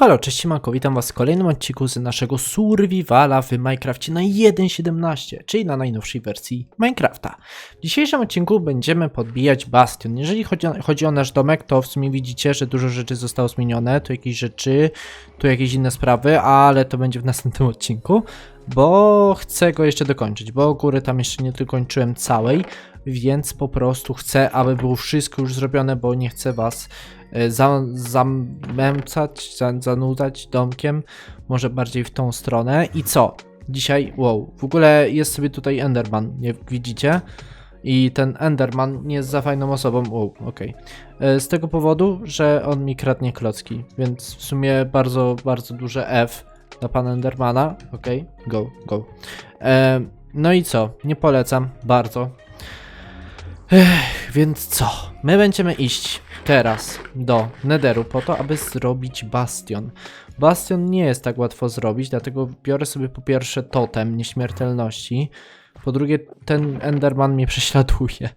Halo, cześć siemanko, witam was w kolejnym odcinku z naszego survivala w Minecrafcie na 1.17, czyli na najnowszej wersji Minecrafta. W dzisiejszym odcinku będziemy podbijać bastion. Jeżeli chodzi o, chodzi o nasz domek, to w sumie widzicie, że dużo rzeczy zostało zmienione, tu jakieś rzeczy, tu jakieś inne sprawy, ale to będzie w następnym odcinku, bo chcę go jeszcze dokończyć, bo góry tam jeszcze nie dokończyłem całej, więc po prostu chcę, aby było wszystko już zrobione, bo nie chcę was e, za, zamęcać, za, zanudzać domkiem, może bardziej w tą stronę. I co? Dzisiaj, wow, w ogóle jest sobie tutaj Enderman, nie widzicie? I ten Enderman nie jest za fajną osobą, wow, okej. E, Z tego powodu, że on mi kradnie klocki, więc w sumie bardzo, bardzo duże F dla pana Endermana, okej, go, go. E, no i co? Nie polecam, bardzo. Ech, więc co? My będziemy iść teraz do Netheru po to, aby zrobić bastion. Bastion nie jest tak łatwo zrobić, dlatego biorę sobie po pierwsze totem nieśmiertelności. Po drugie, ten Enderman mnie prześladuje.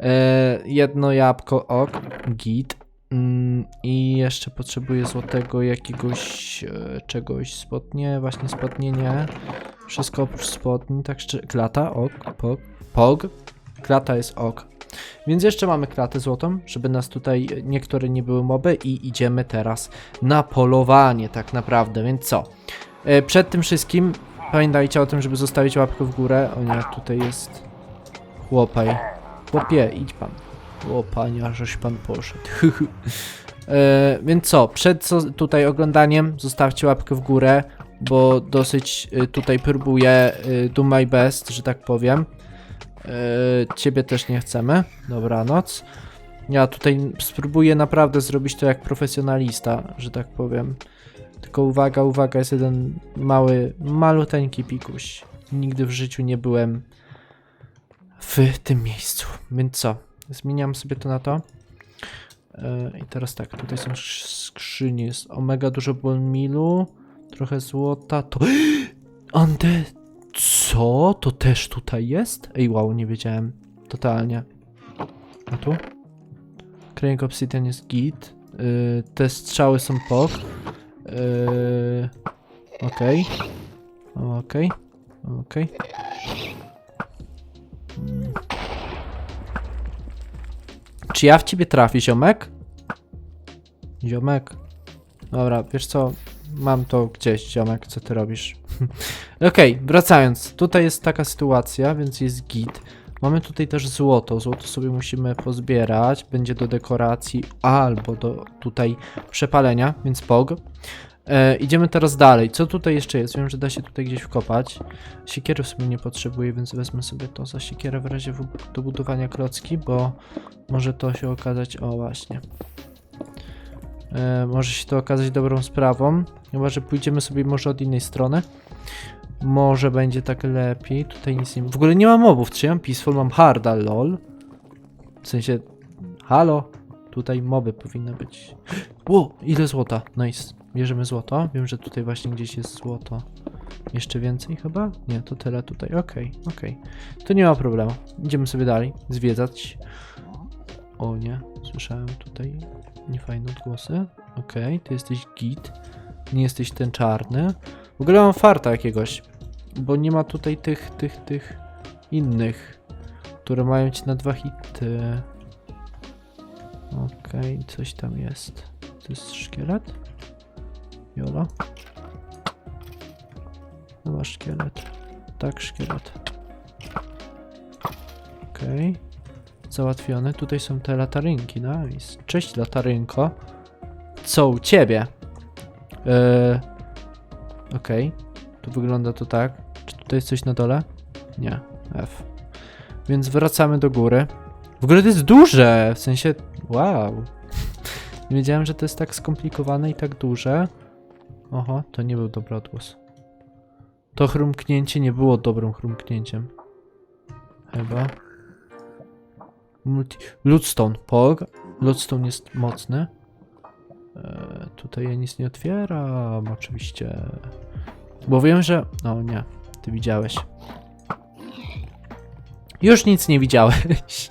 E, jedno jabłko, ok, git. Mm, I jeszcze potrzebuję złotego jakiegoś e, czegoś. Spodnie, właśnie spodnie nie. Wszystko oprócz spodni, tak szczerze. Klata, ok, pog, pog. Klata jest ok. Więc jeszcze mamy klatę złotą, żeby nas tutaj niektóre nie były moby i idziemy teraz na polowanie tak naprawdę, więc co? E, Przed tym wszystkim pamiętajcie o tym, żeby zostawić łapkę w górę. O nie, tutaj jest chłopaj. Chłopie, idź pan. Chłopania, żeś pan poszedł. e, więc co? Przed tutaj oglądaniem zostawcie łapkę w górę, bo dosyć y, tutaj próbuję y, do my best, że tak powiem. E, ciebie też nie chcemy. Dobranoc. Ja tutaj spróbuję naprawdę zrobić to jak profesjonalista, że tak powiem. Tylko uwaga, uwaga, jest jeden mały, maluteńki pikuś. Nigdy w życiu nie byłem w tym miejscu. Więc co? Zmieniam sobie to na to. E, I teraz tak, tutaj są sk- skrzynie. Jest omega dużo bone mealu, trochę złota. To. Ante. Co? To też tutaj jest? Ej, wow, nie wiedziałem. Totalnie. A tu? Kręg obsidian jest git. Yy, te strzały są pok. Yy, Okej. Okej. Okej. Mm. Czy ja w ciebie trafię, ziomek? Ziomek. Dobra, wiesz co? Mam to gdzieś, ziomek, co ty robisz? Okej, wracając. Tutaj jest taka sytuacja, więc jest git. Mamy tutaj też złoto. Złoto sobie musimy pozbierać. Będzie do dekoracji albo do tutaj przepalenia, więc pog. E, idziemy teraz dalej. Co tutaj jeszcze jest? Wiem, że da się tutaj gdzieś wkopać. Siekiery w sumie nie potrzebuję, więc wezmę sobie to za siekierę w razie do budowania klocki, bo może to się okazać... O, właśnie. E, może się to okazać dobrą sprawą. Chyba, że pójdziemy sobie może od innej strony. Może będzie tak lepiej. Tutaj nic nie W ogóle nie mam mobów. Czy ja mam peaceful? Mam harda, lol. W sensie... Halo? Tutaj moby powinny być. Ło, ile złota. Nice. Bierzemy złoto. Wiem, że tutaj właśnie gdzieś jest złoto. Jeszcze więcej chyba? Nie, to tyle tutaj. Okej, okej. To nie ma problemu. Idziemy sobie dalej. Zwiedzać. O nie, słyszałem tutaj niefajne odgłosy. Okej, ty jesteś git. Nie jesteś ten czarny. W ogóle mam farta jakiegoś, bo nie ma tutaj tych, tych, tych innych, które mają ci na dwa hity. Okej, coś tam jest. To jest szkielet? Jolo? No masz szkielet. Tak, szkielet. Okej. Załatwione. Tutaj są te latarynki, nice. Cześć latarynko. Co u ciebie? Eee, Okej. Tu wygląda to tak. Czy tutaj jest coś na dole? Nie. F. Więc wracamy do góry. W ogóle to jest duże! W sensie... Wow. Nie wiedziałem, że to jest tak skomplikowane i tak duże. Oho, to nie był dobry odgłos. To chrumknięcie nie było dobrym chrumknięciem. Chyba. Multi... Ludstone, pog. Ludstone jest mocny. E, tutaj ja nic nie otwieram, oczywiście. Bo wiem, że. O nie, ty widziałeś. Już nic nie widziałeś.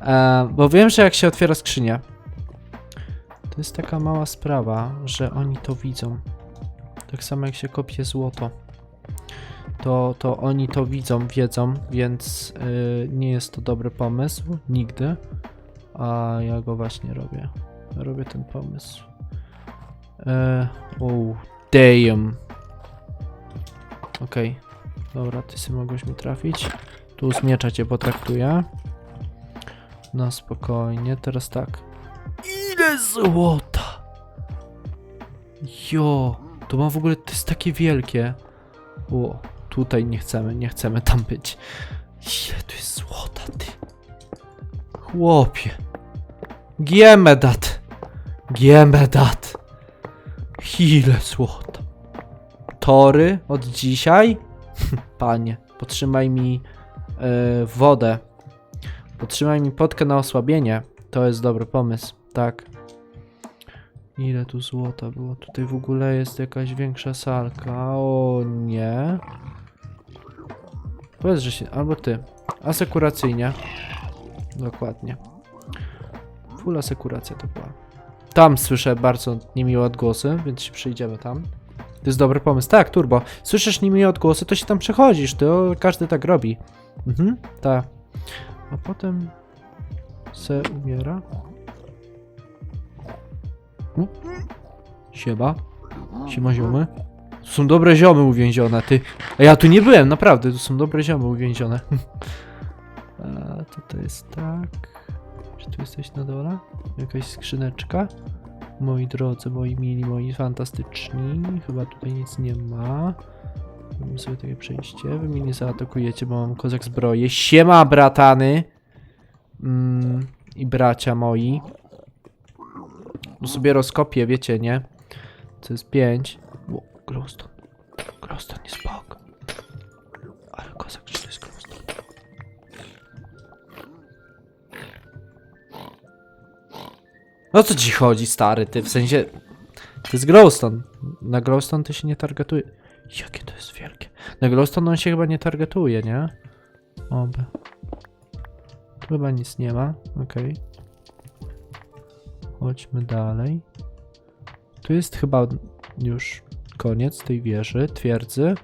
E, bo wiem, że jak się otwiera skrzynię, To jest taka mała sprawa, że oni to widzą. Tak samo jak się kopie złoto. To, to oni to widzą, wiedzą, więc yy, nie jest to dobry pomysł. Nigdy. A ja go właśnie robię. Robię ten pomysł. Eee, oh, damn. Okej. Dobra, ty sobie mogłeś mi trafić. Tu z miecza cię potraktuję. No spokojnie, teraz tak. Ile złota! Jo, to ma w ogóle, to jest takie wielkie. O, tutaj nie chcemy, nie chcemy tam być. Ile tu jest złota, ty? Chłopie. Giemedat. Giemedat. Ile złota. Tory od dzisiaj? Panie, potrzymaj mi e, wodę. Potrzymaj mi potkę na osłabienie. To jest dobry pomysł, tak. Ile tu złota było? Tutaj w ogóle jest jakaś większa salka. O nie. Powiedz, że się... Albo ty. Asekuracyjnie. Dokładnie. Full asekuracja to była. Tam słyszę bardzo niemiłe odgłosy, więc się przyjdziemy tam. To jest dobry pomysł. Tak, turbo. Słyszysz niemiłe odgłosy, to się tam przechodzisz. To każdy tak robi. Mhm, tak. A potem se umiera. U. Siema. Ziomy. Tu są dobre ziomy uwięzione, ty. A ja tu nie byłem, naprawdę. Tu są dobre ziomy uwięzione. A tutaj jest tak. Czy tu jesteś na dole? Jakaś skrzyneczka? Moi drodzy, moi mili, moi fantastyczni. Chyba tutaj nic nie ma. Mamy sobie takie przejście. Wy mnie nie zaatakujecie, bo mam kozak zbroję. Siema, bratany! Mm, I bracia moi. Tu sobie rozkopię, wiecie, nie? To jest 5. O, glowstone. Glowstone jest bok. Ale kozak, czy to jest glowstone? No co ci chodzi, stary, ty, w sensie... To jest glowstone. Na glowstone to się nie targetuje. Jakie to jest wielkie. Na glowstone on się chyba nie targetuje, nie? Oby. Chyba nic nie ma, okej. Chodźmy dalej. Tu jest chyba już koniec tej wieży, twierdzy.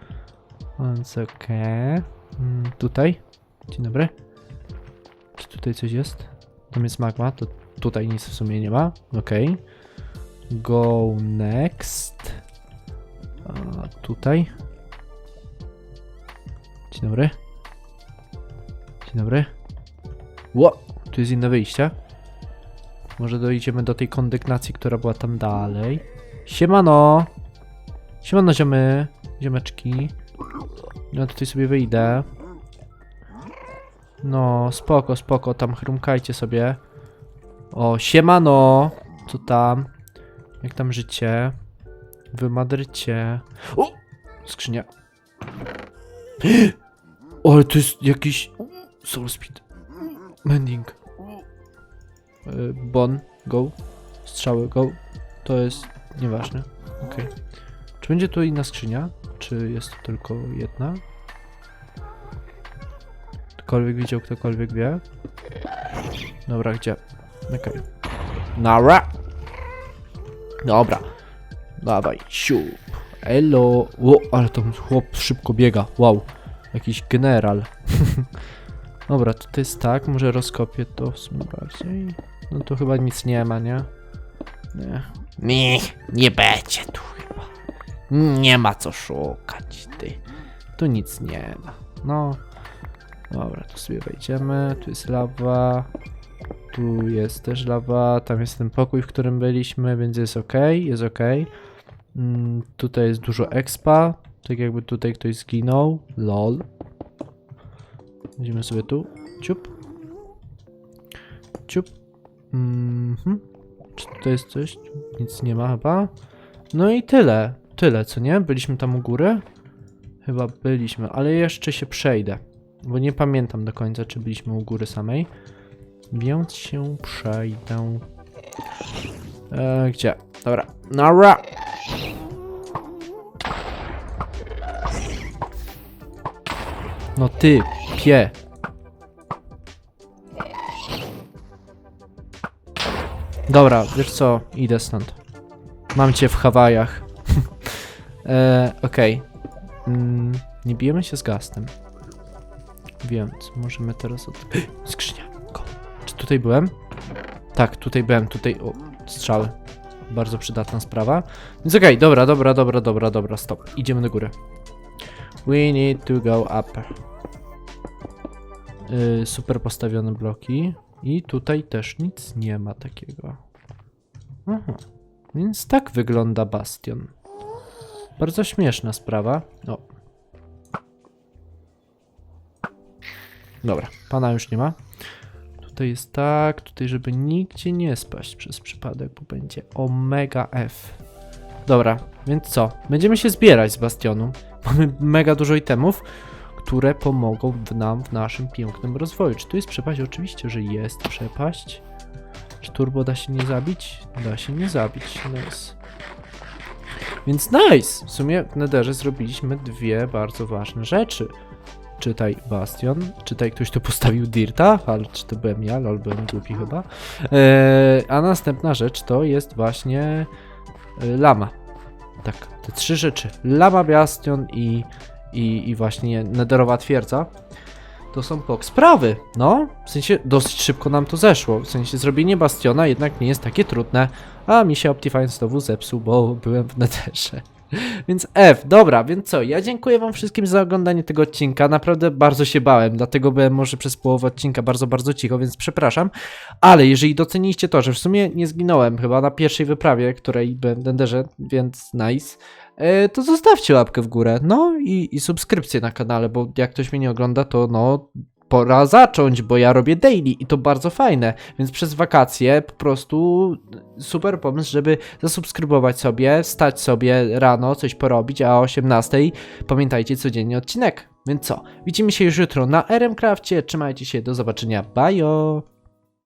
Więc okej. Mm, tutaj. Dzień dobry. Czy tutaj coś jest? Tam jest magma, to tutaj nic w sumie nie ma. Okej. Go next. A tutaj. Dzień dobry. Dzień dobry. Ło! Tu jest inne wyjście. Może dojdziemy do tej kondygnacji, która była tam dalej. Siemano! Siemano ziomy, ziomeczki. Ja tutaj sobie wyjdę. No, spoko, spoko, tam chrumkajcie sobie. O, siemano! Co tam? Jak tam życie? W Madrycie. O! Skrzynia. O, ale to jest jakiś... Soul Speed. Mending. Y, Bon, go. Strzały, go. To jest nieważne. Okej. Czy będzie tu inna skrzynia? Czy jest tylko jedna? Ktokolwiek widział, ktokolwiek wie? Dobra, gdzie? Okej. Nara! Dobra. Dawaj, siup. Elo. O, ale tam chłop szybko biega. Wow. Jakiś general. Dobra, to jest tak, może rozkopię to w sumie bardziej. No to chyba nic nie ma, nie? Nie. Nie, nie będzie tu chyba. Nie ma co szukać, ty. Tu nic nie ma. No. Dobra, tu sobie wejdziemy. Tu jest lawa. Tu jest też lawa. Tam jest ten pokój, w którym byliśmy, więc jest ok. Jest ok. Mm, tutaj jest dużo expa. Tak jakby tutaj ktoś zginął. Lol. Idziemy sobie tu. Ciup. Ciup. Mhm. Czy tutaj jest coś? Nic nie ma chyba. No i tyle. Tyle, co nie? Byliśmy tam u góry? Chyba byliśmy, ale jeszcze się przejdę. Bo nie pamiętam do końca, czy byliśmy u góry samej. Więc się przejdę. E, gdzie? Dobra. Nara! No ty, pie. Dobra, wiesz co, idę stąd. Mam cię w Hawajach. e, Okej. Mm, nie bijemy się z gastem. Więc możemy teraz od... Skrzynia. Go. Czy tutaj byłem? Tak, tutaj byłem, tutaj... O, strzały. Bardzo przydatna sprawa. Więc okej, dobra, dobra, dobra, dobra, dobra, stop. Idziemy do góry. We need to go up. Yy, super postawione bloki. I tutaj też nic nie ma takiego. Aha. Więc tak wygląda bastion. Bardzo śmieszna sprawa. O. Dobra, pana już nie ma. Tutaj jest tak, tutaj żeby nigdzie nie spaść przez przypadek, bo będzie omega F. Dobra, więc co? Będziemy się zbierać z bastionu. Mamy mega dużo itemów, które pomogą w nam w naszym pięknym rozwoju. Czy tu jest przepaść? Oczywiście, że jest przepaść. Czy turbo da się nie zabić? Da się nie zabić. Nice. Więc nice! W sumie w Netherze zrobiliśmy dwie bardzo ważne rzeczy. Czytaj Bastion, czytaj ktoś tu postawił Dirta, ale czy to byłem ja, lol byłem głupi chyba. Eee, a następna rzecz to jest właśnie e, Lama. Tak, te trzy rzeczy. Lama, Bastion i, i, i właśnie Netherowa twierdza. To są pok sprawy. No, w sensie dosyć szybko nam to zeszło. W sensie zrobienie Bastiona jednak nie jest takie trudne. A mi się Optifine znowu zepsuł, bo byłem w Netherze. Więc F, dobra, więc co? Ja dziękuję Wam wszystkim za oglądanie tego odcinka. Naprawdę bardzo się bałem, dlatego byłem może przez połowę odcinka bardzo, bardzo cicho, więc przepraszam. Ale jeżeli doceniliście to, że w sumie nie zginąłem chyba na pierwszej wyprawie, której byłem w Enderze, więc nice, to zostawcie łapkę w górę. No i, i subskrypcję na kanale, bo jak ktoś mnie nie ogląda, to no pora zacząć, bo ja robię daily i to bardzo fajne, więc przez wakacje po prostu super pomysł, żeby zasubskrybować sobie, stać sobie rano, coś porobić, a o 18 pamiętajcie codziennie odcinek. Więc co? Widzimy się już jutro na RM Crafcie. Trzymajcie się, do zobaczenia. Bye!